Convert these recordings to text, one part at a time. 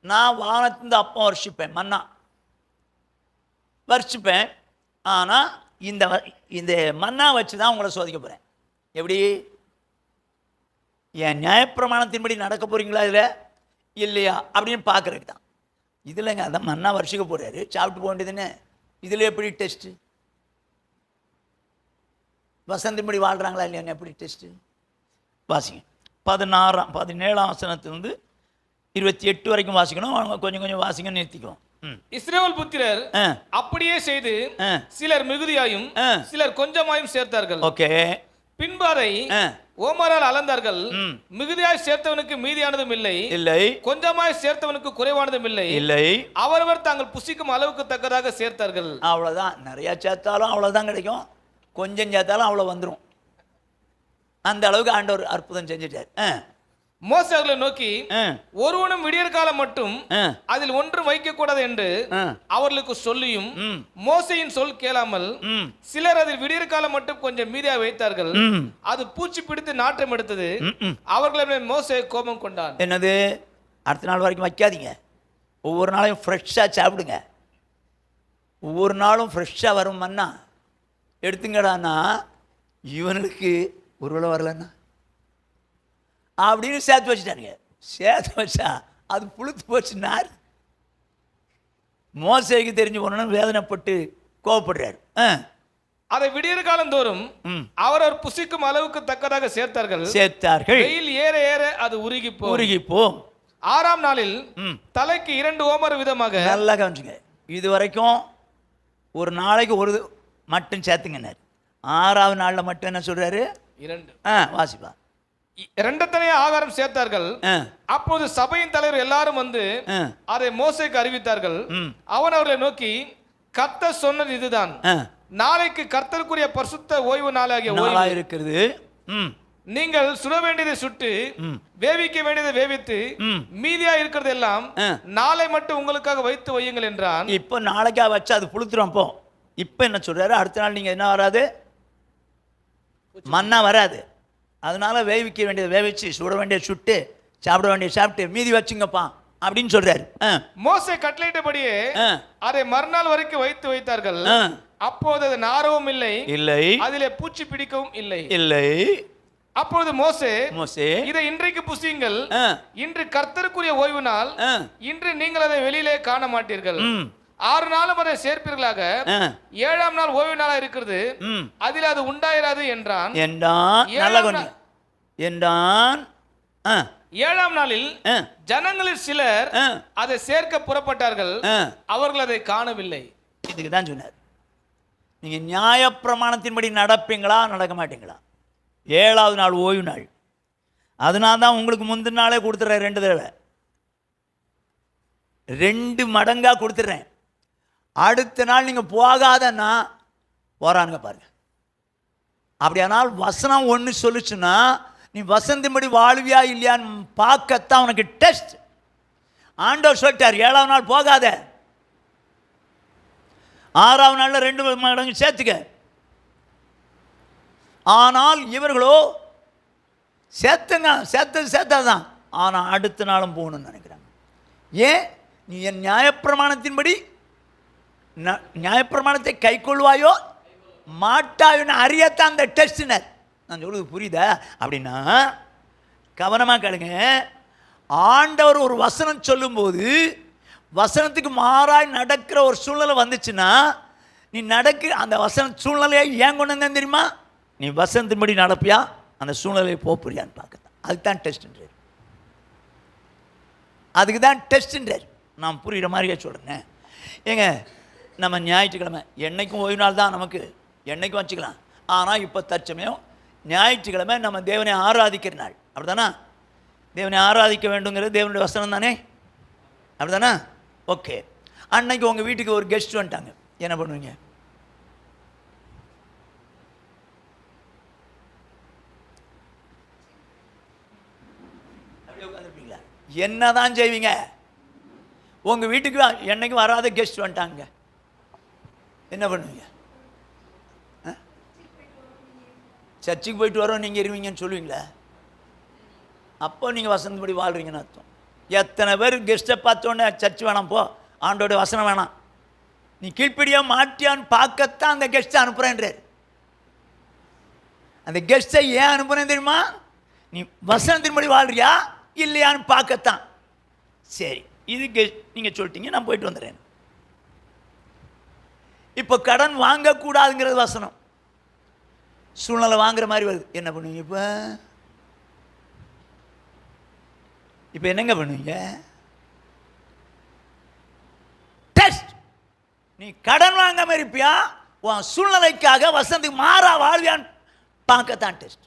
நான் வானத்திலிருந்து அப்பம் வருஷிப்பேன் மன்னா. வருஷிப்பேன் ஆனால் இந்த வ- இந்த மன்னா வச்சு தான் உங்களை சோதிக்க போகிறேன் எப்படி? என் நியாயப்பிரமாணத்தின்படி நடக்க போகிறீங்களா இதில்? இல்லையா? அப்படின்னு பார்க்குறதுக்கு தான். இதில்ங்க அதான் மன்னா வருஷிக்க போகிறாரு சாப்பிட்டு போக வேண்டியதுன்னு இதில் எப்படி டெஸ்ட்டு வசந்தின்படி வாழ்கிறாங்களா இல்லையா? எப்படி டெஸ்ட்டு வாசிங்க. பதினாறாம் பதினேழாம் வசனத்துலேருந்து இருபத்தி எட்டு வரைக்கும் வாசிக்கணும். அவங்க கொஞ்சம் கொஞ்சம் வாசிங்க நிறுத்திக்குவோம் ம். இஸ்ரவேல் புத்திரர் அப்படியே செய்து. சிலர் மிகுதியாயும். சிலர் கொஞ்சமாயும் சேர்த்தார்கள். ஓகே. பின்பு அதை ஆ. ஓமரால் அளந்தார்கள். மிகுதியாய் சேர்த்தவனுக்கு மீதியானதும் இல்லை. இல்லை. கொஞ்சமாய் சேர்த்தவனுக்கு குறைவானதும் இல்லை. இல்லை. அவரவர் தாங்கள் புசிக்கும் அளவுக்கு தக்கதாக சேர்த்தார்கள். அவ்வளோதான் நிறையா சேர்த்தாலும் அவ்வளோதான் கிடைக்கும். கொஞ்சம் சேர்த்தாலும் அவ்வளோ வந்துடும் அந்த அளவுக்கு ஆண்டவர் அற்புதம் செஞ்சுட்டார். ஆ. மோசே அவர்களை நோக்கி ஒருவனும் விடியற் காலம் மட்டும் அதில் ஒன்றும் வைக்கக்கூடாது என்று ஆ. அவர்களுக்கு சொல்லியும் மோசையின் சொல் கேளாமல் சிலர் அதில் விடியற் காலம் மட்டும் கொஞ்சம் மீதியா வைத்தார்கள். அது பூச்சி பிடித்து நாற்றம் எடுத்தது. அவர்களை மோசே கோபம் கொண்டான். என்னது? அடுத்த நாள் வரைக்கும் வைக்காதீங்க. ஒவ்வொரு நாளையும் ஃப்ரெஷ்ஷாக சாப்பிடுங்க. ஒவ்வொரு நாளும் ஃப்ரெஷ்ஷாக வரும் மண்ணா எடுத்துங்கடான்னா இவனுக்கு ஒரு வேளை வரலன்னா அப்படின்னு சேர்த்து வச்சுட்டானுங்க சேர்த்து வச்சா அது புழுத்து போச்சு நார் மோசைக்கு தெரிஞ்சு போனோன்னு வேதனைப்பட்டு கோவப்படுறாரு. ஆ. அதை விடியற் காலம் தோறும் ம் அவரவர் புசிக்கும் அளவுக்கு தக்கதாக சேர்த்தார்கள். சேர்த்தார்கள். வெயில் ஏற ஏற அது உருகி போ உருகி போம் ஆறாம் நாளில் தலைக்கு இரண்டு ஓமர் விதமாக நல்லா கவனிச்சுங்க. இது வரைக்கும் ஒரு நாளைக்கு ஒரு மட்டும் சேர்த்துங்கன்னாரு. ஆறாவது நாளில் மட்டும் என்ன சொல்கிறாரு இரண்டு. ஆ வாசிப்பா. இரண்டத்தனைய ஆகாரம் சேர்த்தார்கள். ஆ. அப்போது சபையின் தலைவர் எல்லாரும் வந்து அதை மோசேக்கு அறிவித்தார்கள். ம். அவன் அவர்களை நோக்கி கர்த்தர் சொன்னது இதுதான். நாளைக்கு கர்த்தருக்குரிய பரிசுத்த ஓய்வு நாளாகிய ஓய்வு. நாளாக இருக்கிறது ம். நீங்கள் சுட வேண்டியதை சுட்டு ம். வேவிக்க வேண்டியதை வேவித்து ம். மீதியா இருக்கிறது எல்லாம் ஆ. நாளை மட்டும் உங்களுக்காக வைத்து வையுங்கள் என்றான். இப்போ நாளைக்கா வச்சு அது புளுத்துறோம் போ இப்போ என்ன சொல்கிறாரு அடுத்த நாள் நீங்கள் என்ன வராது? மண்ணா வராது. அதனால வேவிக்க வேண்டியதை வேவிச்சு சுட வேண்டியதை சுட்டு சாப்பிட வேண்டியதை சாப்பிட்டு மீதி வச்சுங்கப்பா அப்படின்னு சொல்கிறாரு ஆ. மோசே கட்டளையிட்டபடியே அதை மறுநாள் வரைக்கும் வைத்து வைத்தார்கள். அப்போது அது நாரவும் இல்லை. இல்லை. அதிலே பூச்சி பிடிக்கவும் இல்லை. இல்லை. அப்பொழுது மோசே மோசே இதை இன்றைக்கு புசியுங்கள். இன்று கர்த்தருக்குரிய ஓய்வு நாள். இன்று நீங்கள் அதை வெளியிலே காண மாட்டீர்கள். ஆறு நாளும் அதை சேர்ப்பீர்களாக. ஏழாம் நாள் ஓய்வு நாளா இருக்கிறது. அதில் அது உண்டாயிராது என்றான். என்றான். என்றான். ஏழாம் நாளில் ஜனங்களில் சிலர் அதை சேர்க்க புறப்பட்டார்கள். அவர்கள் அதை காணவில்லை. இதுக்கு தான் சொன்னார். நீங்கள் நியாயப்பிரமாணத்தின்படி நடப்பீங்களா நடக்க மாட்டீங்களா? ஏழாவது நாள் ஓய்வு நாள். அதனால தான் உங்களுக்கு முந்தின நாளே கொடுத்துட்றேன் ரெண்டு தடவை. ரெண்டு மடங்காக கொடுத்துட்றேன். அடுத்த நாள் நீங்கள் போகாதன்னா போறானுங்க பாருங்க. அப்படியானால் வசனம் ஒன்று சொல்லுச்சுன்னா நீ வசந்தின்படி வாழ்வியா இல்லையான்னு பார்க்கத்தான் உனக்கு டெஸ்ட். ஆண்டவர் சொல்லிட்டார் ஏழாவது நாள் போகாத. ஆறாவது நாளில் ரெண்டு மடங்கு சேர்த்துக்க. ஆனால் இவர்களோ சேர்த்துங்க சேர்த்தது சேர்த்தாதான் ஆனால் அடுத்த நாளும் போகணும்னு நினைக்கிறாங்க. ஏன்? நீ என் நியாயப்பிரமாணத்தின்படி நியாயப்பிரமாணத்தை கை கொள்வாயோ மாட்டாயோன்னு அறியத்தான் அந்த டெஸ்டினர். நான் சொல்றது புரியுதா? அப்படின்னா கவனமாக கேளுங்க. ஆண்டவர் ஒரு வசனம் சொல்லும்போது வசனத்துக்கு மாறாய் நடக்கிற ஒரு சூழ்நிலை வந்துச்சுன்னா நீ நடக்க அந்த வசன சூழ்நிலையை ஏன் கொண்டு வந்தேன் தெரியுமா? நீ வசனத்தின்படி நடப்பியா? அந்த சூழ்நிலையை போப்புறியான்னு பார்க்க அதுக்கு தான் டெஸ்ட்ன்றார். அதுக்கு தான் டெஸ்ட்ன்றார். நான் புரிகிற மாதிரியே சொல்கிறேன் ஏங்க நம்ம ஞாயிற்றுக்கிழமை. என்றைக்கும் ஓய்வு நாள் தான் நமக்கு. என்னைக்கும் வச்சுக்கலாம். ஆனால் இப்போ தற்சமயம் ஞாயிற்றுக்கிழமை நம்ம தேவனை ஆராதிக்கிற நாள். அப்படிதானா தேவனை ஆராதிக்க வேண்டுங்கிறது தேவனுடைய வசனம் தானே? அப்படிதானா ஓகே. அன்னைக்கு உங்கள் வீட்டுக்கு ஒரு கெஸ்ட் வந்துட்டாங்க. என்ன பண்ணுவீங்க? அப்படியே என்ன தான் செய்வீங்க? உங்கள் வீட்டுக்கு என்னைக்கு வராத கெஸ்ட் வந்துட்டாங்க. என்ன பண்ணுவீங்க? ஆ? சர்ச்சுக்கு போயிட்டு வரோம் நீங்கள் இருவீங்கன்னு சொல்லுவீங்களா? அப்போ நீங்கள் வசந்தபடி வாழ்கிறீங்கன்னு அர்த்தம். எத்தனை பேர் கெஸ்ட்டை பார்த்தோன்னே சர்ச் வேணாம் போ. ஆண்டோட வசனம் வேணாம். நீ கீழ்ப்படியாக மாட்டியான்னு பார்க்கத்தான் அந்த கெஸ்ட்டை அனுப்புகிறேன்றார் அந்த கெஸ்ட்டை ஏன் அனுப்புகிறேன் தெரியுமா? நீ வசனத்தின்படி வாழ்றியா? இல்லையான்னு பார்க்கத்தான். சரி இது கெஸ்ட் நீங்கள் சொல்லிட்டீங்க நான் போயிட்டு வந்துடுறேன். இப்போ கடன் வாங்கக்கூடாதுங்கிறது வசனம். சூழ்நிலை வாங்குற மாதிரி வருது. என்ன பண்ணுவீங்க இப்போ? இப்போ என்னங்க பண்ணுவீங்க? டெஸ்ட் நீ கடன் வாங்காம இருப்பியா? உன் சூழ்நிலைக்காக வசந்தி மாறா வாழ்வியான்னு பார்க்கத்தான் டெஸ்ட்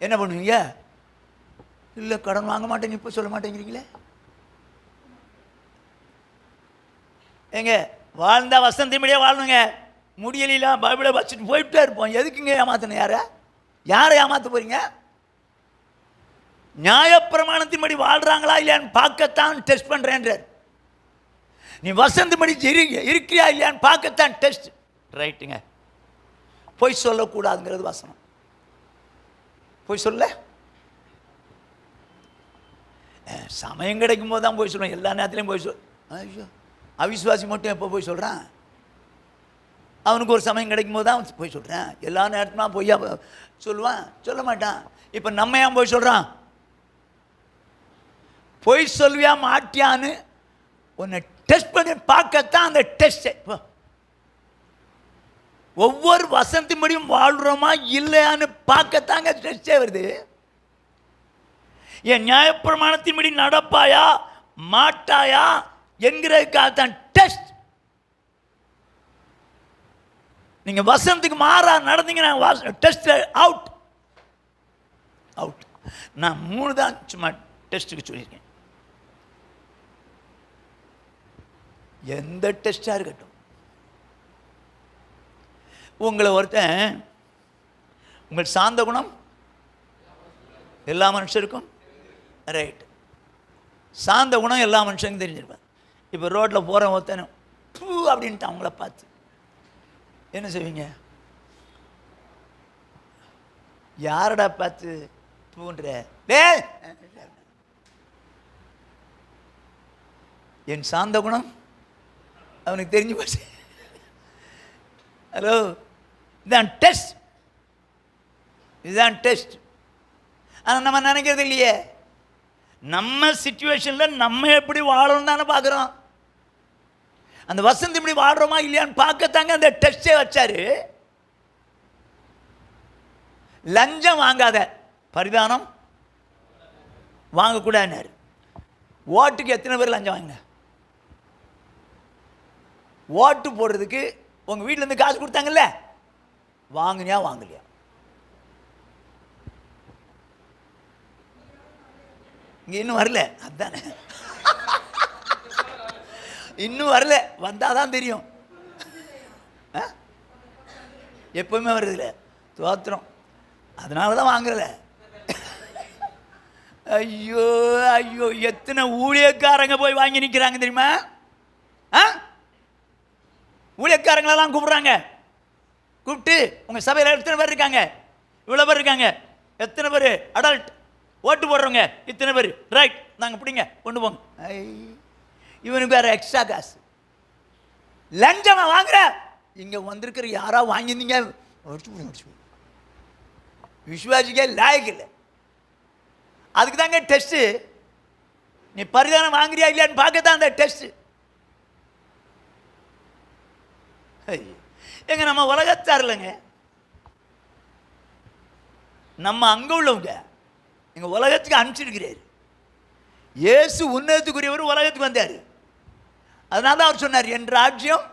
என்ன பண்ணுவீங்க? இல்லை கடன் வாங்க மாட்டேங்க இப்போ சொல்ல மாட்டேங்கிறீங்களே? ஏங்க வாழ்ந்தா வசந்திமடியே வாழணுங்க. முடியலாம் பைபிளை வச்சுட்டு போயிட்டே இருப்போம். எதுக்குங்க ஏமாத்தணும் யாரை? யாரை ஏமாத்த போறீங்க? நியாயப்பிரமாணத்தின்படி வாழ்றாங்களா இல்லையான்னு பார்க்கத்தான் டெஸ்ட் பண்ணுறேன்றார் நீ வசந்தபடி இரு இருக்கிறியா இல்லையான்னு பார்க்கத்தான் டெஸ்ட் ரைட்டுங்க பொய் சொல்லக்கூடாதுங்கிறது வசனம். பொய் சொல்ல? சமயம் கிடைக்கும் போது தான் போய் சொல்லுவேன். எல்லா நேரத்துலையும் போய் சொல் ஐயோ. அவிஸ்வாசி மட்டும் எப்போ போய் சொல்கிறான் அவனுக்கு ஒரு சமயம் கிடைக்கும் போது தான் போய் சொல்கிறேன் எல்லா நேரத்துலாம் பொய்யா சொல்லுவான்? சொல்ல மாட்டான். இப்போ நம்ம ஏன் போய் சொல்கிறான் பொய் சொல்வியா மாட்டியான்னு உன்னை டெஸ்ட் பண்ணி பார்க்கத்தான் அந்த டெஸ்ட் ஒவ்வொரு வசந்தின்படியும் வாழ்கிறோமா இல்லையான்னு பார்க்கத்தாங்க டெஸ்டே வருது. என் நியாயப்பிரமாணத்தின்படி நடப்பாயா? மாட்டாயா? என்கிறதுக்காக தான் டெஸ்ட் நீங்க வசனத்துக்கு மாறா நடந்தீங்கன்னா டெஸ்ட் அவுட் அவுட் நான் மூணு தான் சும்மா டெஸ்ட்டுக்கு சொல்லியிருக்கேன். எந்த டெஸ்டாக இருக்கட்டும். உங்களை ஒருத்தன் உங்கள் சாந்த குணம் எல்லா மனுஷருக்கும் ரைட் சாந்த குணம் எல்லா மனுஷனுக்கும் தெரிஞ்சிருப்பேன். இப்போ ரோட்டில் போகிற ஒருத்தனும் பூ அப்படின்ட்டு அவங்கள பார்த்து. என்ன செய்வீங்க? யாரடா பார்த்து பூன்ற என் சாந்த குணம்? அவனுக்கு தெரிஞ்சு போச்சு. ஹலோ இதுதான் டெஸ்ட். இதுதான் டெஸ்ட். ஆனால் நம்ம நினைக்கிறது இல்லையே. நம்ம சுச்சுவேஷனில் நம்ம எப்படி வாழணும் தானே பார்க்குறோம். அந்த வசந்த் இப்படி வாழ்கிறோமா இல்லையான்னு பார்க்கத்தாங்க. அந்த டெஸ்டே வச்சாரு. லஞ்சம் வாங்காத பரிதானம் வாங்கக்கூடாதுன்னாரு. ஓட்டுக்கு எத்தனை பேர் லஞ்சம் வாங்கின? ஓட்டு போடுறதுக்கு உங்கள் வீட்டிலேருந்து காசு கொடுத்தாங்கல்ல? வாங்கினியா வாங்கலையா? இங்கே இன்னும் வரல. அதானே. இன்னும் வரல. வந்தால் தான் தெரியும். ஆ? எப்பவுமே வருதுல்ல தோத்திரம். அதனால தான் வாங்குறல. ஐயோ ஐயோ எத்தனை ஊழியக்காரங்க போய் வாங்கி நிற்கிறாங்க தெரியுமா? ஆ? ஊழியக்காரங்களெல்லாம் கூப்பிட்றாங்க. கூப்பிட்டு உங்கள் சபையில் எத்தனை பேர் இருக்காங்க? இவ்வளோ பேர் இருக்காங்க. எத்தனை பேர்? அடல்ட் ஓட்டு போடுறவங்க இத்தனை பேர்? ரைட் நாங்கள் பிடிங்க. கொண்டு போங்க. ஐ, இவனுக்கு வேறு எக்ஸ்ட்ரா காசு லஞ்சமா வாங்குற? இங்கே வந்திருக்கிற யாரா வாங்கியிருந்தீங்க? அடிச்சு முடிச்சு அடிச்சு லாயக் லாயக்கு இல்லை. அதுக்கு தாங்க டெஸ்ட்டு நீ பரிதானம் வாங்குறியா இல்லையான்னு பார்க்க தான் அந்த டெஸ்ட்டு எங்க நம்ம உலகத்தார் இல்லைங்க நம்ம அங்கே உள்ளவங்க எங்கள் உலகத்துக்கு அனுப்பிச்சிருக்கிறார். இயேசு உன்னதத்துக்குரியவர் உலகத்துக்கு வந்தார். அதனால தான் அவர் சொன்னார் என் ராஜ்யம்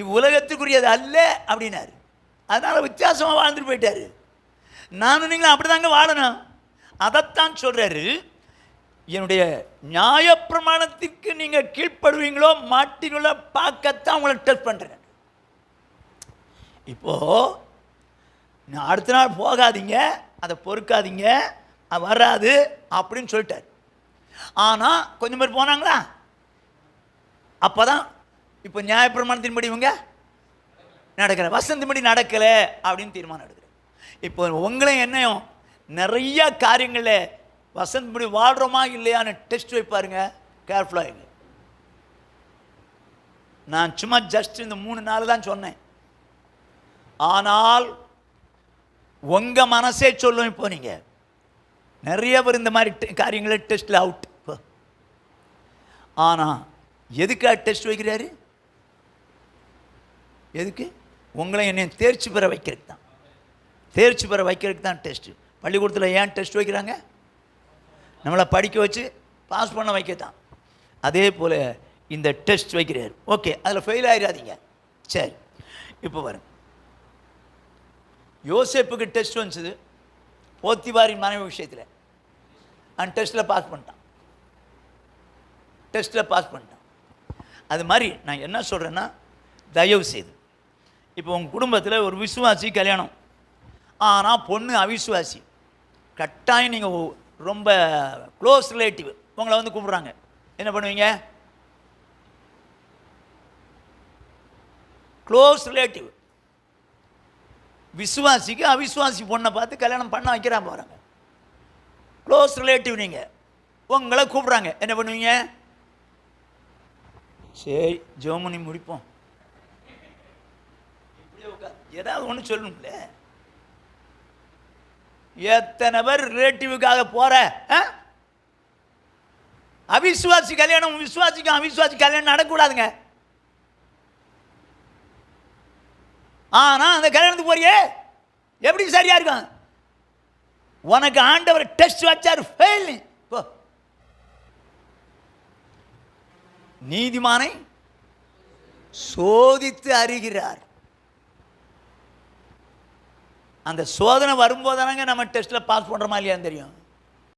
இவ்வுலகத்துக்குரியது அல்ல அப்படின்னாரு. அதனால் வித்தியாசமாக வாழ்ந்துட்டு போயிட்டாரு. நானும் நீங்களும் அப்படி தாங்க வாழணும். அதைத்தான் சொல்கிறாரு என்னுடைய நியாயப்பிரமாணத்திற்கு நீங்கள் கீழ்ப்படுவீங்களோ மாட்டீங்களோ பார்க்கத்தான் உங்களை டெஸ்ட் பண்ணுறேன் இப்போது நான் அடுத்த நாள் போகாதீங்க அதை பொறுக்காதீங்க அது வராது அப்படின்னு சொல்லிட்டார். ஆனால் கொஞ்சம் பேர் போனாங்களா? அப்போ தான் இப்போ நியாயப்பிரமாணத்தின்படி இவங்க நடக்கலை. வசந்தின்படி நடக்கலை அப்படின்னு தீர்மானம் எடுக்கிறேன் இப்போ உங்களையும் என்னையும் நிறைய காரியங்களில் வசந்தபடி வாழ்கிறோமா இல்லையான்னு டெஸ்ட் வைப்பாருங்க கேர்ஃபுல்லாக இல்லை நான் சும்மா ஜஸ்ட் இந்த மூணு நாள் தான் சொன்னேன். ஆனால் உங்கள் மனசே சொல்லும் இப்போ நீங்கள் நிறைய பேர் இந்த மாதிரி காரியங்களை டெஸ்ட்டில் அவுட் இப்போ ஆனால் எதுக்காக டெஸ்ட் வைக்கிறாரு? எதுக்கு? உங்களை என்னை தேர்ச்சி பெற வைக்கிறதுக்கு தான். தேர்ச்சி பெற வைக்கிறதுக்கு தான் டெஸ்ட்டு பள்ளிக்கூடத்தில் ஏன் டெஸ்ட் வைக்கிறாங்க? நம்மளை படிக்க வச்சு பாஸ் பண்ண வைக்க தான். அதே போல் இந்த டெஸ்ட் வைக்கிறார். ஓகே அதில் ஃபெயில் ஆகிடாதீங்க சரி இப்போ வரும் யோசேப்புக்கு டெஸ்ட் வந்துச்சுது போத்திவாரின் மனைவி விஷயத்தில். அந்த டெஸ்ட்டில் பாஸ் பண்ணிட்டான். டெஸ்ட்டில் பாஸ் பண்ணிட்டான். அது மாதிரி நான் என்ன சொல்கிறேன்னா தயவு செய்து இப்போ உங்கள் குடும்பத்தில் ஒரு விசுவாசி கல்யாணம். ஆனால் பொண்ணு அவிசுவாசி. கட்டாயம் நீங்கள் ரொம்ப க்ளோஸ் ரிலேட்டிவ் உங்களை வந்து கூப்பிட்றாங்க என்ன பண்ணுவீங்க? க்ளோஸ் ரிலேட்டிவ் விசுவாசிக்கு அவிசுவாசி பொண்ணை பார்த்து கல்யாணம் பண்ண வைக்கிறான் போகிறாங்க க்ளோஸ் ரிலேட்டிவ் நீங்கள் உங்களை கூப்பிட்றாங்க என்ன பண்ணுவீங்க? சரி ஜோமனி முடிப்போம். ஏதாவது ஒன்று சொல்லணும்ல? எத்தனை பேர் ரிலேட்டிவுக்காக போற ஆ? அவிசுவாசி கல்யாணம் விசுவாசிக்கும் அவிசுவாசி கல்யாணம் நடக்கூடாதுங்க. ஆனால் அந்த கல்யாணத்துக்கு போறியே? எப்படி சரியா இருக்கும்? உனக்கு ஆண்டவர் டெஸ்ட் வச்சார் ஃபெயில் போ. நீதிமானை சோதித்து அறிகிறார். அந்த சோதனை வரும்போதானங்க நம்ம டெஸ்ட்டில் பாஸ் பண்ணுறோமா இல்லையான்னு தெரியும்.